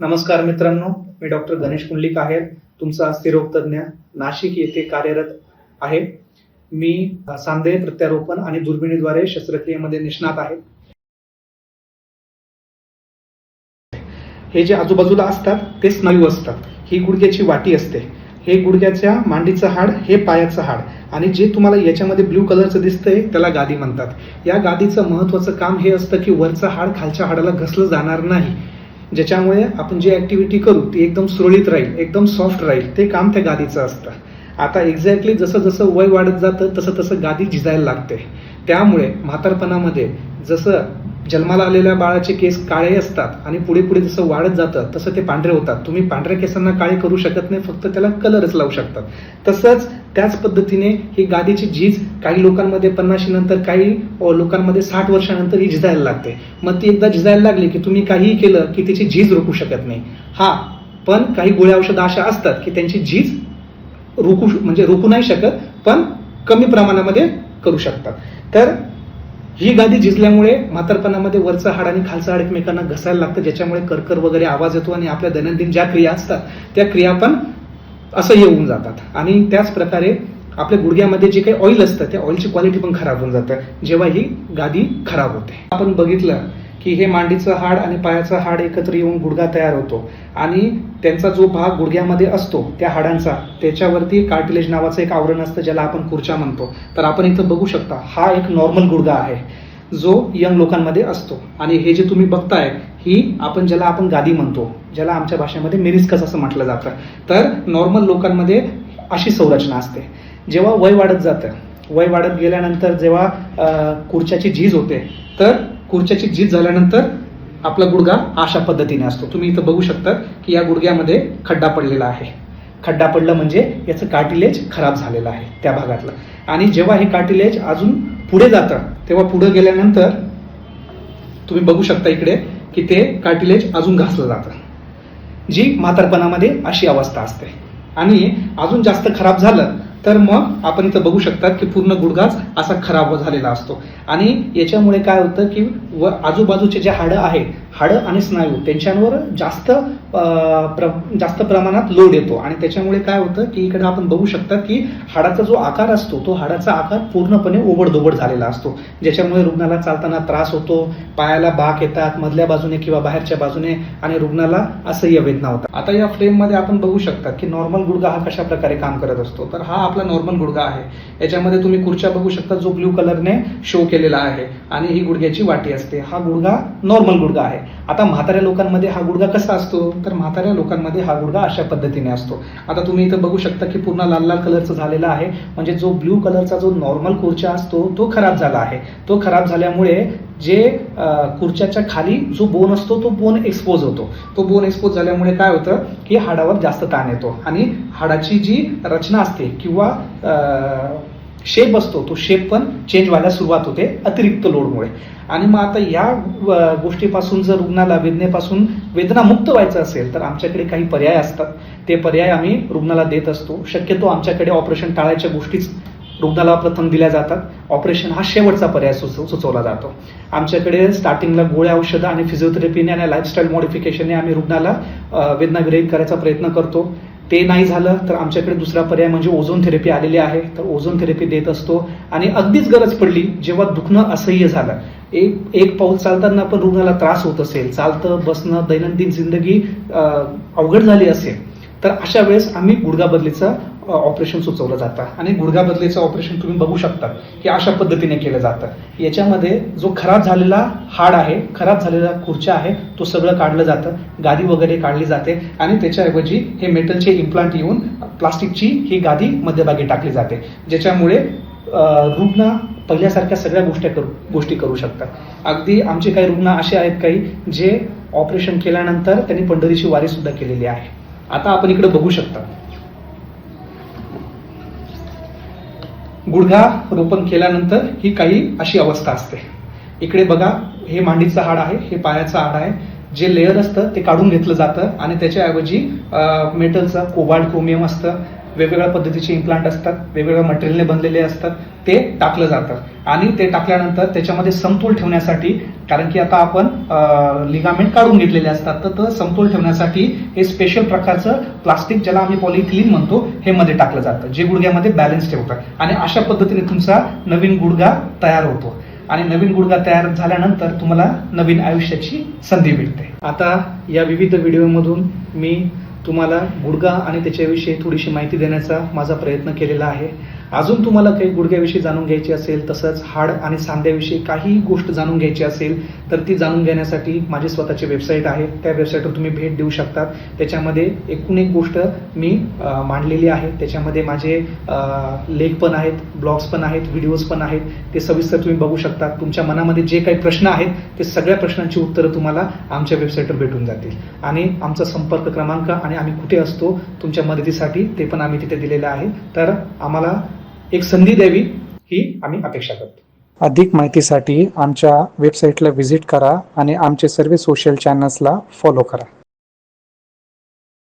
नमस्कार मित्रांनो मी डॉक्टर गणेश कुंडलिक आहे. तुमचा स्थिरोगतज्ञ नाशिक येथे कार्यरत आहे. मी सांधे प्रत्यारोपण आणि दुर्बिणीद्वारे शस्त्रक्रियेमध्ये निष्णात आहे. हे जे आजूबाजूला असतात ते स्नायू असतात. ही गुडघ्याची वाटी असते. हे गुडघ्याच्या मांडीचं हाड हे पायाचं हाड. आणि जे तुम्हाला याच्यामध्ये ब्ल्यू कलरचं दिसतंय त्याला गादी म्हणतात. या गादीचं महत्वाचं काम हे असतं की वरचं हाड खालच्या हाडाला घसलं जाणार नाही. ज्याच्यामुळे आपण जी ॲक्टिव्हिटी करू ती एकदम सुरळीत राहील एकदम सॉफ्ट राहील. ते काम त्या गादीचं असतं. आता एक्झॅक्टली जसं जसं वय वाढत जातं तसं तसं गादी झिजायला लागते. त्यामुळे म्हातारपणामध्ये जसं जन्माला आलेल्या बाळाचे केस काळे असतात आणि पुढे पुढे जसं वाढत जातं तसं ते पांढरे होतात. तुम्ही पांढऱ्या केसांना काळे करू शकत नाही फक्त त्याला कलरच लावू शकतात. तसंच त्याच पद्धतीने ही गादीची झीज काही लोकांमध्ये पन्नाशी नंतर काही लोकांमध्ये साठ वर्षानंतर ही झिजायला लागते. मग ती एकदा झिजायला लागली की तुम्ही काहीही केलं की तिची झीज रोखू शकत नाही. हा पण काही गोळ्या औषधं अशा असतात की त्यांची झीज रोखू म्हणजे रोखू नाही शकत पण कमी प्रमाणामध्ये करू शकतात. तर ही गादी झिजल्यामुळे म्हातारपणामध्ये वरचं हाड आणि खालचं हाड एकमेकांना घसायला लागतं ज्याच्यामुळे कर्कर वगैरे आवाज येतो आणि आपल्या दैनंदिन ज्या क्रिया असतात त्या क्रिया पण असं येऊन जातात. आणि त्याच प्रकारे आपल्या गुडघ्यामध्ये जे काही ऑइल असतं त्या ऑइलची क्वालिटी पण खराब होऊन जातं. जेव्हा ही गादी खराब होते. आपण बघितलं की हे मांडीचं हाड आणि पायाचं हाड एकत्र येऊन गुडघा तयार होतो. आणि त्यांचा जो भाग गुडघ्यामध्ये असतो त्या हाडांचा त्याच्यावरती कार्टिलेज नावाचं एक आवरण असतं ज्याला आपण खुर्च्या म्हणतो. तर आपण इथं बघू शकता हा एक नॉर्मल गुडघा आहे जो यंग लोकांमध्ये असतो. आणि हे जे तुम्ही बघताय ही आपण ज्याला आपण गादी म्हणतो ज्याला आमच्या भाषेमध्ये मेरिस्कस असं म्हटलं जातं. तर नॉर्मल लोकांमध्ये अशी संरचना असते. जेव्हा वय वाढत जातं वय वाढत गेल्यानंतर जेव्हा खुर्च्याची झीज होते तर खुर्च्याची झीज झाल्यानंतर आपला गुडघा अशा पद्धतीने असतो. तुम्ही इथं बघू शकता की या गुडघ्यामध्ये खड्डा पडलेला आहे. खड्डा पडलं म्हणजे याचं कार्टिलेज खराब झालेलं आहे त्या भागातलं. आणि जेव्हा हे कार्टिलेज अजून पुढे जातं तेव्हा पुढे गेल्यानंतर तुम्ही बघू शकता इकडे की ते कार्टिलेज अजून घासलं जातं. जी म्हातारपणामध्ये अशी अवस्था असते. आणि अजून जास्त खराब झालं तर मग आपण इथं बघू शकतात की पूर्ण गुडघाच असा खराब झालेला असतो. आणि याच्यामुळे काय होतं की व आजूबाजूचे जे हाडं आहेत हाडं आणि स्नायू त्यांच्यावर जास्त प्र जास्त प्रमाणात लोड येतो. आणि त्याच्यामुळे काय होतं की इकडे आपण बघू शकता की हाडाचा जो आकार असतो तो हाडाचा आकार पूर्णपणे ओबडधोबड झालेला असतो. ज्याच्यामुळे रुग्णाला चालताना त्रास होतो पायाला बाक येतात मधल्या बाजूने किंवा बाहेरच्या बाजूने आणि रुग्णाला असह्य वेदना होतात. आता या फ्रेममध्ये आपण बघू शकता की नॉर्मल गुडघा हा कशा प्रकारे काम करत असतो. तर हा आपला नॉर्मल गुडघा आहे. याच्यामध्ये तुम्ही खुर्च्या बघू शकता जो ब्ल्यू कलरने शो केलेला आहे. आणि ही गुडघ्याची वाटी असते. हा गुडघा नॉर्मल गुडघा आहे. आता म्हाताऱ्या लोकांमध्ये हा गुडघा कसा असतो? तर म्हाताऱ्या लोकांमध्ये हा गुडघा अशा पद्धतीने असतो. आता तुम्ही इथं बघू शकता की पूर्ण लाल लाल कलरचा झालेला आहे. म्हणजे जो ब्ल्यू कलरचा जो नॉर्मल खुर्च्या असतो तो खराब झाला आहे. तो खराब झाल्यामुळे जे खुर्च्याच्या खाली जो बोन असतो तो बोन एक्सपोज होतो. तो बोन एक्सपोज झाल्यामुळे काय होतं की हाडावर जास्त ताण येतो. आणि हाडाची जी रचना असते किंवा शेप असतो तो शेप पण चेंज व्हायला सुरुवात होते अतिरिक्त लोडमुळे आणि मग आता या गोष्टीपासून जर रुग्णाला वेदनेपासून वेदनामुक्त व्हायचं असेल तर आमच्याकडे काही पर्याय असतात. ते पर्याय आम्ही रुग्णाला देत असतो. शक्यतो आमच्याकडे ऑपरेशन टाळायच्या गोष्टीच रुग्णाला प्रथम दिल्या जातात. ऑपरेशन हा शेवटचा पर्याय सुचव सुचवला जातो. आमच्याकडे स्टार्टिंगला गोळ्या औषधं आणि फिजिओथेरपीने आणि लाईफस्टाईल मॉडिफिकेशनने आम्ही रुग्णाला अ, करायचा प्रयत्न करतो. ते नाही झालं तर आमच्याकडे दुसरा पर्याय म्हणजे ओझोन थेरपी आलेली आहे. तर ओझोन थेरपी देत असतो आणि अगदीच गरज पडली जेव्हा दुखणं असह्य झालं. एक एक पाऊल चालताना पण रुग्णाला त्रास होत असेल चालतं बसणं दैनंदिन जिंदगी अवघड झाली असेल तर अशा वेळेस आम्ही गुडघा बदलीचा ऑपरेशन सुचवलं जातं आणि गुडघा बदलीचं ऑपरेशन तुम्ही बघू शकता की अशा पद्धतीने केलं जातं. याच्यामध्ये जो खराब झालेला हाड आहे खराब झालेला खुर्च्या आहे तो सगळं काढलं जातं गादी वगैरे काढली जाते आणि त्याच्याऐवजी हे मेटलचे इम्प्लांट येऊन प्लास्टिकची ही गादी मध्यभागी टाकली जाते ज्याच्यामुळे रुग्ण पहिल्यासारख्या सगळ्या गोष्टी करू गोष्टी करू शकतात. अगदी आमचे काही रुग्ण असे आहेत काही जे ऑपरेशन केल्यानंतर त्यांनी पंढरीची वारी सुद्धा केलेली आहे. आता आपण इकडे बघू शकता. गुडघा रोपण केल्यानंतर ही काही अशी अवस्था असते. इकडे बघा हे मांडीचं हाड आहे हे पायाचं हाड आहे. जे लेअर असतं ते काढून घेतलं जातं आणि त्याच्याऐवजी मेटलचं कोबाल्ट क्रोमियम असतं. वेगवेगळ्या पद्धतीचे इम्प्लांट असतात वेगवेगळ्या मटेरियलने बनलेले असतात ते टाकलं जातं. आणि ते टाकल्यानंतर त्याच्यामध्ये समतोल ठेवण्यासाठी कारण की आता आपण लिगामेंट काढून घेतलेले असतात तर समतोल ठेवण्यासाठी हे स्पेशल प्रकारचं प्लास्टिक ज्याला आम्ही पॉलिथिलीन म्हणतो हे मध्ये टाकलं जातं जे गुडघ्यामध्ये बॅलन्स ठेवतात आणि अशा पद्धतीने तुमचा नवीन गुडघा तयार होतो. आणि नवीन गुडघा तयार झाल्यानंतर तुम्हाला नवीन आयुष्याची संधी मिळते. आता या विविध व्हिडिओमधून मी तुम्हाला गुडगा आणि त्याच्याविषयी थोडीशी माहिती देण्याचा माझा प्रयत्न केलेला आहे. अजून तुम्हाला काही गुडघ्याविषयी जाणून घ्यायची असेल तसंच हाड आणि सांध्याविषयी काही गोष्ट जाणून घ्यायची असेल तर ती जाणून घेण्यासाठी माझी स्वतःची वेबसाईट आहे. त्या वेबसाईटवर तुम्ही भेट देऊ शकतात. त्याच्यामध्ये एकूण एक गोष्ट मी मांडलेली आहे. त्याच्यामध्ये माझे लेख पण आहेत ब्लॉग्स पण आहेत व्हिडिओज पण आहेत. ते सविस्तर तुम्ही बघू शकता तुमच्या मनामध्ये जे काही प्रश्न आहेत ते सगळ्या प्रश्नांची उत्तरं तुम्हाला आमच्या वेबसाईटवर भेटून जातील. आणि आमचा संपर्क क्रमांक आणि आम्ही कुठे असतो तुमच्या मदतीसाठी ते पण आम्ही तिथे दिलेलं आहे. तर आम्हाला एक संधी द्यावी ही आम्ही अपेक्षा करतो. अधिक माहितीसाठी आमच्या वेबसाईटला व्हिजिट करा आणि आमचे सर्व सोशल चॅनल्सला फॉलो करा.